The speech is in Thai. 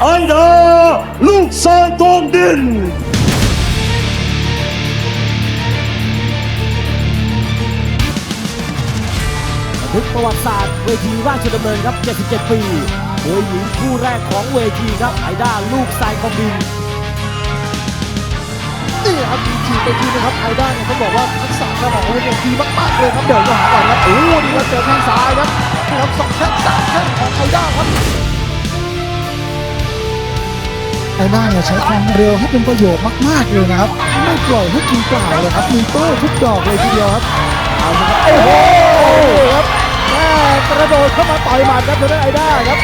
ไอดาลูกสายกองดิน บันทึกประวัติศาสตร์เวทีราชดำเนินครับ 77 ปีโดยหญิงคู่แรกของเวทีครับไอด้าลูกทรายกองดินนี่ครับมีทีไปทีนะครับไอด้าเนี่ยต้องบอกว่าทักษะสมองเนี่ยดีมากๆเลยครับเดี๋ยวจะหาก่อนครับโอ้โหนี่ครับเจอแข้งซ้ายครับนี่ครับสองแข้งสามแข้งของไอด้าครับ ไอด้าเนี่ยใช้ความเร็วให้เป็นประโยชน์มากๆเลยนะครับ ไม่ปล่อยให้กินเปล่าเลยครับมีโต้ทุกดอกเลยทีเดียวครับเอาละครับโอ้โหครับแม่กระโดดเข้ามาต่อยหมัดครับทางด้านไอด้าครับ